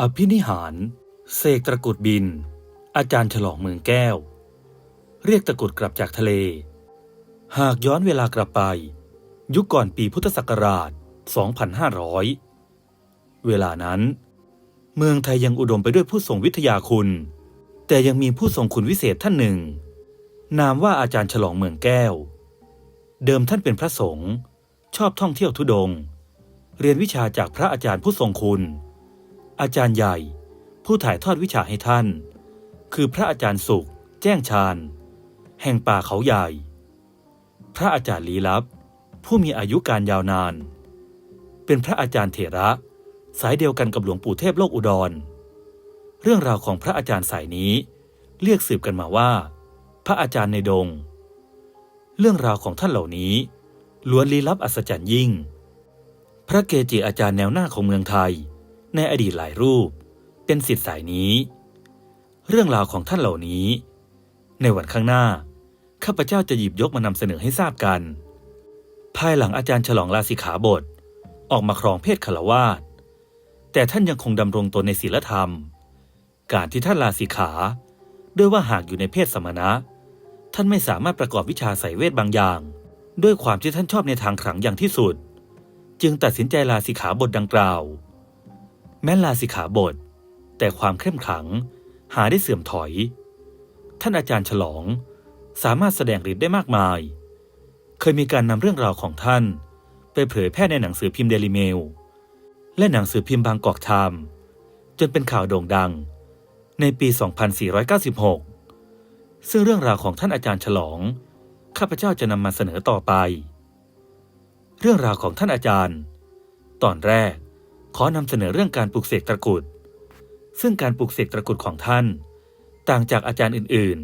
อภินิหาร เสกตะกุดบิน อาจารย์ฉลองเมืองแก้ว เรียกตะกุดกลับจากทะเล หากย้อนเวลากลับไป ยุคก่อนปีพุทธศักราช 2500 เวลานั้น เมืองไทยยังอุดมไปด้วยผู้ทรงวิทยาคุณ แต่ยังมีผู้ทรงคุณวิเศษท่านหนึ่ง นามว่าอาจารย์ฉลองเมืองแก้ว เดิมท่านเป็นพระสงฆ์ชอบท่องเที่ยวทุดง เรียนวิชาจากพระอาจารย์ผู้ทรงคุณ อาจารย์ใหญ่ ผู้ถ่ายทอดวิชาให้ท่าน คือพระอาจารย์สุข แจ้งชาญ แห่งป่าเขาใหญ่ พระอาจารย์ลี้ลับ ผู้มีอายุการยาวนาน เป็นพระอาจารย์เถระ สายเดียวกันกับหลวงปู่เทพโลกอุดร เรื่องราวของพระอาจารย์สายนี้ เรียกสืบกันมาว่า พระอาจารย์ในดง เรื่องราวของท่านเหล่านี้ล้วนลี้ลับอัศจรรย์ยิ่ง พระเกจิอาจารย์แนวหน้าของเมืองไทย ในอดีตหลายรูป เป็นสิทธิ์สายนี้ เรื่องราวของท่านเหล่านี้ ในวันข้างหน้า ข้าพเจ้าจะหยิบยกมานำเสนอให้ทราบกัน ภายหลังอาจารย์ฉลองลาสิขาบท ออกมาครองเพศคารวาสแต่ท่านยังคงดำรงตนในศีลธรรม การที่ท่านลาสิขา ด้วยว่าหากอยู่ในเพศสมณะ ท่านไม่สามารถประกอบวิชาใส่เวทบางอย่าง ด้วยความที่ท่านชอบในทางขลังอย่างที่สุด จึงตัดสินใจลาสิขาบทดังกล่าว แม้ลาสิกขาบท แต่ความเข้มขลังหาได้เสื่อมถอย ท่านอาจารย์ฉลองสามารถแสดงฤทธิ์ได้มากมาย เคยมีการนำเรื่องราวของท่าน ไปเผยแพร่ในหนังสือพิมพ์เดลิเมล และหนังสือพิมพ์บางกอกไทม์จนเป็นข่าวโด่งดัง ในปี 2496 ซึ่งเรื่องราวของท่านอาจารย์ฉลอง ข้าพเจ้าจะนำมาเสนอต่อไป เรื่องราวของท่านอาจารย์ ตอนแรก ขอนำเสนอเรื่องการปลูกเสกตะกรุด ซึ่งการปลูกเสกตะกรุดของท่าน ต่างจากอาจารย์อื่น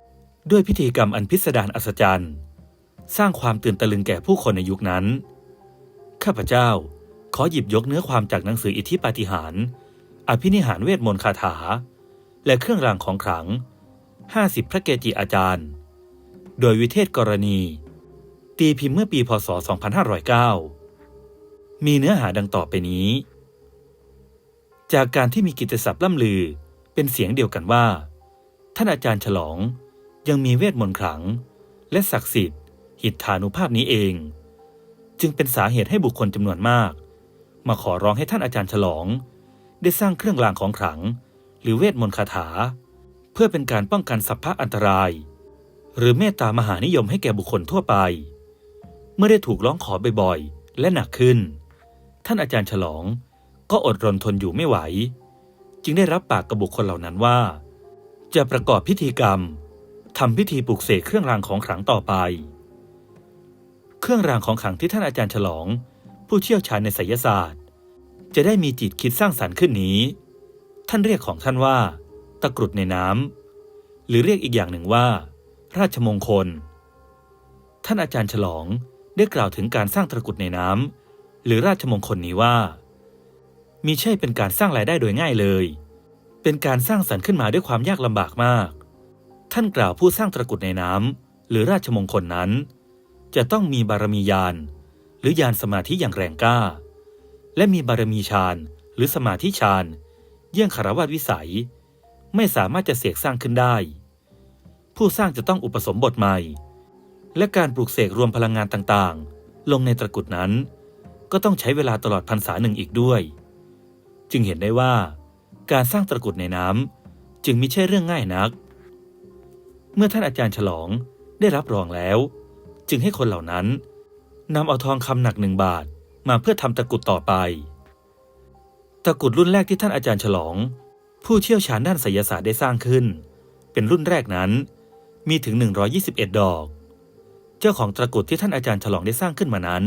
ๆ ด้วยพิธีกรรมอันพิสดารอัศจรรย์ สร้างความตื่นตะลึงแก่ผู้คนในยุคนั้น ข้าพเจ้าขอหยิบยกเนื้อความจากหนังสืออิทธิปาฏิหาริย์อภินิหารเวทมนต์คาถา และเครื่องรางของขลัง 50 พระเกจิอาจารย์ โดยวิเทศกรณี ตีพิมพ์เมื่อปีพศ 2509 มีเนื้อหาดังต่อไปนี้ จากการที่มีกิตติศัพท์ล่ำลือเป็นเสียงเดียวกันว่า ท่านอาจารย์ฉลองยังมีเวทมนต์ขลัง และศักดิ์สิทธิ์หิทธานุภาพนี้เอง จึงเป็นสาเหตุให้บุคคลจำนวนมาก มาขอร้องให้ท่านอาจารย์ฉลอง ได้สร้างเครื่องรางของขลัง หรือเวทมนต์คาถา เพื่อเป็นการป้องกันสัพพะอันตราย หรือเมตตามหานิยมให้แก่บุคคลทั่วไป เมื่อได้ถูกร้องขอบ่อยๆและหนักขึ้น ท่านอาจารย์ฉลอง ก็อดรนทนอยู่ไม่ไหว จึงได้รับปากกับบุคคลเหล่านั้นว่า จะประกอบพิธีกรรมทำพิธีปลุกเสกเครื่องรางของขลังต่อไป เครื่องรางของขลังที่ท่านอาจารย์ฉลอง ผู้เชี่ยวชาญในไสยศาสตร์ จะได้มีจิตคิดสร้างสรรค์ขึ้นนี้ ท่านเรียกของท่านว่า ตะกรุดในน้ำหรือเรียกอีกอย่างหนึ่งว่า ราชมงคล ท่านอาจารย์ฉลองได้กล่าวถึงการสร้างตะกรุดในน้ำหรือราชมงคลนี้ว่า มีใช่เป็นการสร้างรายได้โดยง่ายเลย เป็นการสร้างสรรค์ขึ้นมาด้วยความยากลำบากมาก ท่านกล่าวผู้สร้างตะกุดในน้ำหรือราชมงคลนั้น จะต้องมีบารมียานหรือยานสมาธิอย่างแรงกล้า และมีบารมีฌานหรือสมาธิฌานเยี่ยงคารวะวิสัย ไม่สามารถจะเสกสร้างขึ้นได้ ผู้สร้างจะต้องอุปสมบทใหม่ และการปลูกเสกรวมพลังงานต่างๆ ลงในตะกุดนั้น ก็ต้องใช้เวลาตลอดพรรษาหนึ่งอีกด้วย จึงเห็นได้ว่า การสร้างตะกุดในน้ำจึงไม่ใช่เรื่องง่ายนัก เมื่อท่านอาจารย์ฉลองได้รับรองแล้ว จึงให้คนเหล่านั้นนำเอาทองคำหนักหนึ่งบาทมาเพื่อทำตะกุดต่อไป ตะกุดรุ่นแรกที่ท่านอาจารย์ฉลอง ผู้เชี่ยวชาญด้านไสยศาสตร์ได้สร้างขึ้น เป็นรุ่นแรกนั้น มีถึง 121 ดอก เจ้าของตะกุดที่ท่านอาจารย์ฉลองได้สร้างขึ้นมานั้น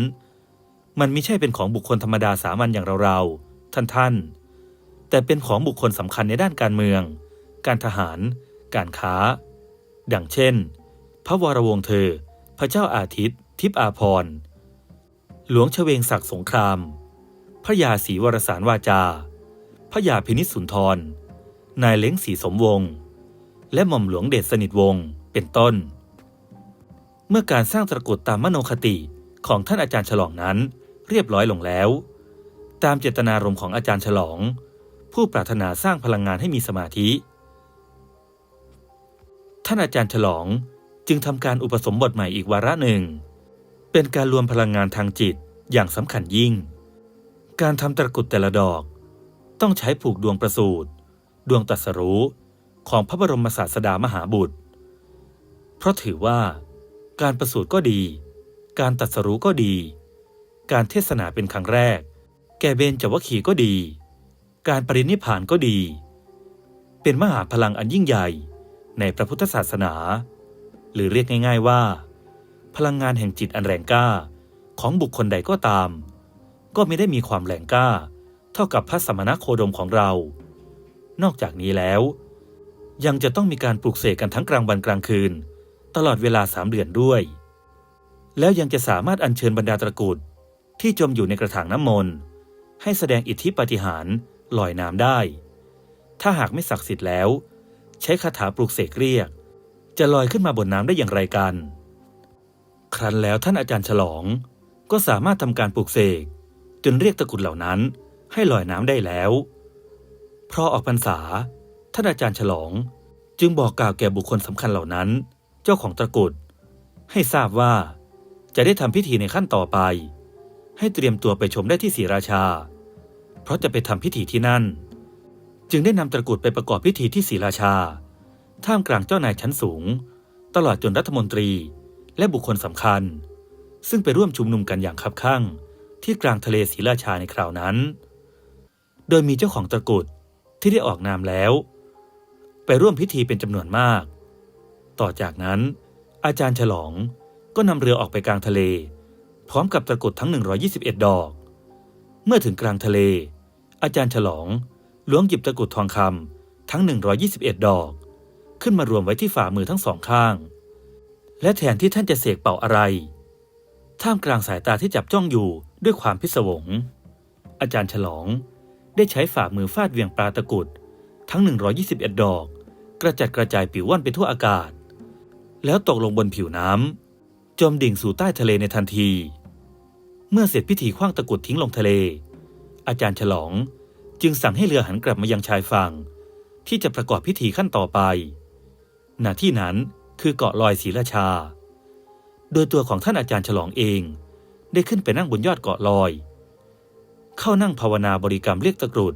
มันไม่ใช่เป็นของบุคคลธรรมดาสามัญอย่างเราๆท่านท่านๆ แต่เป็นของบุคคลสำคัญในด้านการเมือง การทหาร การค้า ดังเช่น พระวรวงศ์เธอ พระเจ้าอาทิตย์ ทิพย์อาพร หลวงเฉวงศักดิ์สงคราม พระยาศรีวรสารวาจา พระยาพินิจสุนทร นายเล้งศรีสมวงศ์ และหม่อมหลวงเดชสนิทวงศ์ เป็นต้น เมื่อการสร้างตะกุดตามมโนคติของท่านอาจารย์ฉลองนั้นเรียบร้อยลงแล้ว ตามเจตนารมณ์ของอาจารย์ฉลอง ผู้ปรารถนาสร้างพลังงานให้มีสมาธิ ท่านอาจารย์ฉลองจึงทำการอุปสมบทใหม่อีกวาระหนึ่ง เป็นการรวมพลังงานทางจิตอย่างสำคัญยิ่ง การทำตะกรุดแต่ละดอก ต้องใช้ผูกดวงประสูตรดวงตัสรู้ของพระบรมศาสดามหาบุตร เพราะถือว่า การประสูติก็ดี การตรัสรู้ก็ดี การเทศนาเป็นครั้งแรก แก่เบญจวัคคีก็ดี การปรินิพานก็ดี เป็นมหาพลังอันยิ่งใหญ่ในพระพุทธศาสนา หรือเรียกง่าย ๆว่า พลังงานแห่งจิตอันแรงกล้าของบุคคลใดก็ตาม ก็ไม่ได้มีความแรงกล้า เท่ากับพระสมณโคดมของเรา นอกจากนี้แล้ว ยังจะต้องมีการปลูกเสกกันทั้งกลางวันกลางคืน ตลอดเวลาสามเดือนด้วย แล้วยังจะสามารถอัญเชิญบรรดาตระกูลที่จมอยู่ในกระถางน้ำมนต์ให้แสดงอิทธิปาฏิหาริย์ ลอยน้ำได้ ถ้าหากไม่ศักดิ์สิทธิ์แล้ว ใช้คาถาปลุกเสกเรียก จะลอยขึ้นมาบนน้ำได้อย่างไรกัน ครั้นแล้วท่านอาจารย์ฉลอง ก็สามารถทำการปลุกเสกจนเรียกตะกุดเหล่านั้นให้ลอยน้ำได้แล้วเพราะออกพรรษา ท่านอาจารย์ฉลองจึงบอกกล่าวแก่บุคคลสำคัญเหล่านั้น เจ้าของตะกุดให้ทราบว่าจะได้ทำพิธีในขั้นต่อไป ให้เตรียมตัวไปชมได้ที่ศรีราชา เพราะจะไปทำพิธีที่นั่น จึงได้นำตะกุดไปประกอบพิธีที่ศรีราชา ท่ามกลางเจ้านายชั้นสูง ตลอดจนรัฐมนตรีและบุคคลสำคัญ ซึ่งไปร่วมชุมนุมกันอย่างคับคั่ง ที่กลางทะเลศรีราชาในคราวนั้น โดยมีเจ้าของตะกุดที่ได้ออกนามแล้ว ไปร่วมพิธีเป็นจำนวนมาก ต่อจากนั้น อาจารย์ฉลองก็นำเรือออกไปกลางทะเล พร้อมกับตะกุดทั้ง 121 ดอก เมื่อถึงกลางทะเล อาจารย์ฉลองล้วงหยิบตะกรุดทองคำทั้ง 121 ดอก ขึ้นมารวมไว้ที่ฝ่ามือทั้งสองข้าง และแทนที่ท่านจะเสกเป่าอะไร ท่ามกลางสายตาที่จับจ้องอยู่ด้วยความพิศวง อาจารย์ฉลองได้ใช้ฝ่ามือฟาดเวียงปลาตะกุดทั้ง 121 ดอก กระจัดกระจายปิวว่อนไปทั่วอากาศ แล้วตกลงบนผิวน้ำจมดิ่งสู่ใต้ทะเลในทันที เมื่อเสร็จพิธีคว้างตะกุดทิ้งลงทะเล อาจารย์ฉลองจึงสั่งให้เรือหันกลับมายังชายฝั่ง ที่จะประกอบพิธีขั้นต่อไปณที่นั้นคือเกาะลอยศรีราชา โดยตัวของท่านอาจารย์ฉลองเอง ได้ขึ้นไปนั่งบนยอดเกาะลอย เข้านั่งภาวนาบริกรรมเรียกตะกรุด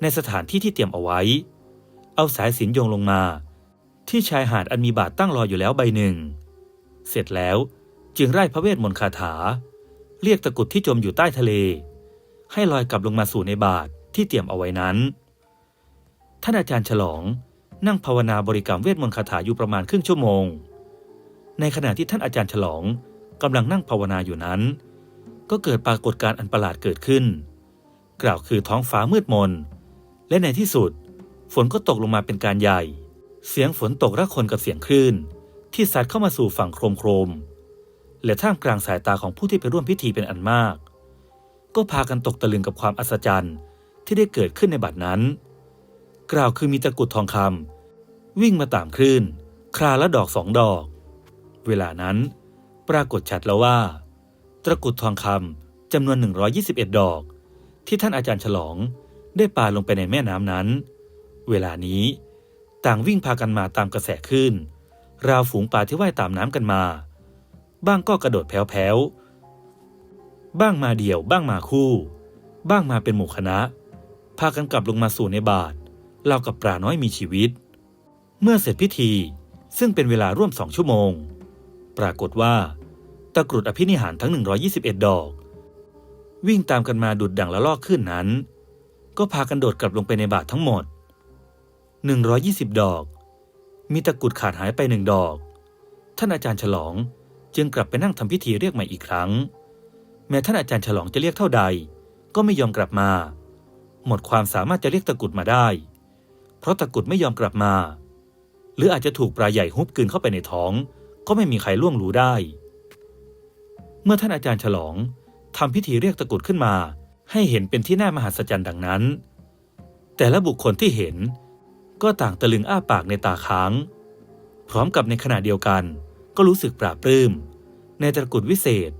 ในสถานที่ที่เตรียมเอาไว้ เอาสายสินโยงลงมา ที่ชายหาดอันมีบาทตั้งรออยู่แล้วใบหนึ่ง เสร็จแล้วจึงไล่พระเวทมนต์คาถา เรียกตะกุดที่จมอยู่ใต้ทะเล ให้ลอยกลับลงมาสู่ในบาทที่เตรียมเอาไว้นั้น ท่านอาจารย์ฉลองนั่งภาวนาบริกรรมเวทมนต์คาถาอยู่ประมาณครึ่งชั่วโมง ในขณะที่ท่านอาจารย์ฉลองกำลังนั่งภาวนาอยู่นั้น ก็เกิดปรากฏการณ์อันประหลาดเกิดขึ้น กล่าวคือท้องฟ้ามืดมน และในที่สุด ฝนก็ตกลงมาเป็นการใหญ่ เสียงฝนตกระคนกับเสียงคลื่น ที่สัดเข้ามาสู่ฝั่งโครมโครม และท่ามกลางสายตาของผู้ที่ไปร่วมพิธีเป็นอันมาก ก็พากันตกตะลึงกับความอัศจรรย์ที่ได้เกิดขึ้นในบัดนั้น กล่าวคือมีตะกุดทองคำวิ่งมาตามคลื่น คราละดอกสองดอก เวลานั้นปรากฏชัดแล้วว่า ตะกุดทองคำจำนวน 121 ดอก ที่ท่านอาจารย์ฉลองได้ปาลงไปในแม่น้ำนั้น เวลานี้ต่างวิ่งพากันมาตามกระแสขึ้นราวฝูงปลาที่ว่ายตามน้ำกันมา บ้างก็กระโดดแผ่วๆ บ้างมาเดี่ยว บ้างมาคู่ บ้างมาเป็นหมู่คณะ พากันกลับลงมาสู่ในบาทเล่ากับปลาน้อยมีชีวิต เมื่อเสร็จพิธี ซึ่งเป็นเวลาร่วมสองชั่วโมง ปรากฏว่า ตะกรุดอภินิหารทั้ง 121 ดอก วิ่งตามกันมาดุดดังละลอกขึ้นนั้น ก็พากันโดดกลับลงไปในบาททั้งหมด 120 ดอก มีตะกรุดขาดหายไปหนึ่งดอก ท่านอาจารย์ฉลอง จึงกลับไปนั่งทำพิธีเรียกใหม่อีกครั้ง แม้ท่านอาจารย์ฉลองจะเรียกเท่าใด ก็ไม่ยอมกลับมา หมดความสามารถจะเรียกตะกุดมาได้ เพราะตะกุดไม่ยอมกลับมา หรืออาจจะถูกปลาใหญ่ฮุบกินเข้าไปในท้อง ก็ไม่มีใครล่วงรู้ได้ เมื่อท่านอาจารย์ฉลองทำพิธีเรียกตะกุดขึ้นมา ให้เห็นเป็นที่น่ามหัศจรรย์ดังนั้น แต่ละบุคคลที่เห็นก็ต่างตะลึงอ้าปากในตาค้าง พร้อมกับในขณะเดียวกัน ก็รู้สึกปราบปลื้ม ในตะกุดวิเศษ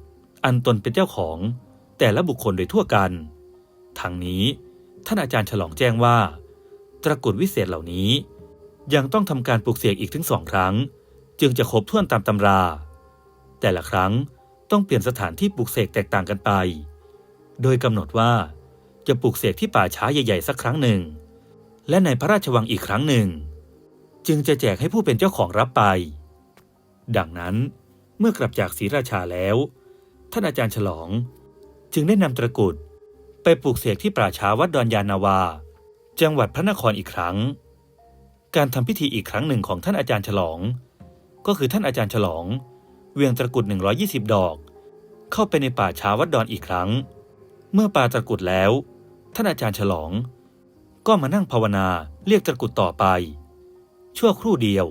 อันตนเป็นเจ้าของแต่ละบุคคลโดยทั่วกันทั้งนี้ท่านอาจารย์ฉลองแจ้งว่า ตระกรุดวิเศษเหล่านี้ ยังต้องทำการปลูกเสกอีกถึงสองครั้ง จึงจะครบถ้วนตามตำรา แต่ละครั้งต้องเปลี่ยนสถานที่ปลูกเสกแตกต่างกันไป โดยกำหนดว่าจะปลูกเสกที่ป่าช้าใหญ่ๆสักครั้งหนึ่ง และในพระราชวังอีกครั้งหนึ่ง จึงจะแจกให้ผู้เป็นเจ้าของรับไป ดังนั้นเมื่อกลับจากศรีราชาแล้ว ท่านอาจารย์ฉลอง จึงได้นำตะกรุดไปปลูกเสกที่ป่าช้าวัดดอนยานาวา จังหวัดพระนครอีกครั้ง การทำพิธีอีกครั้งหนึ่งของท่านอาจารย์ฉลอง ก็คือท่านอาจารย์ฉลอง เวียงตะกรุด120 ดอก เข้าไปในป่าช้าวัดดอนอีกครั้ง เมื่อปาตะกรุดแล้ว ท่านอาจารย์ฉลอง ก็มานั่งภาวนาเรียกตะกรุดต่อไป ชั่วครู่เดียว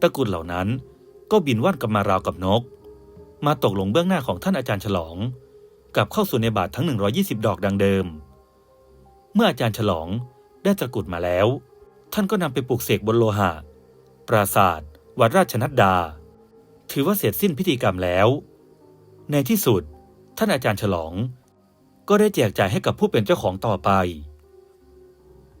ตะกรุดเหล่านั้น ก็บินว่อนกลับมาราวกับนก มาตกลงเบื้องหน้าของท่านอาจารย์ฉลอง กลับเข้าสู่ในบาททั้ง 120 ดอกดังเดิม เมื่ออาจารย์ฉลองได้ตะกรุดมาแล้ว ท่านก็นำไปปลูกเสกบนโลหะ ปราศาสตร์วัดราชนัดดา ถือว่าเสร็จสิ้นพิธีกรรมแล้ว ในที่สุด ท่านอาจารย์ฉลอง ก็ได้แจกจ่ายให้กับผู้เป็นเจ้าของต่อไป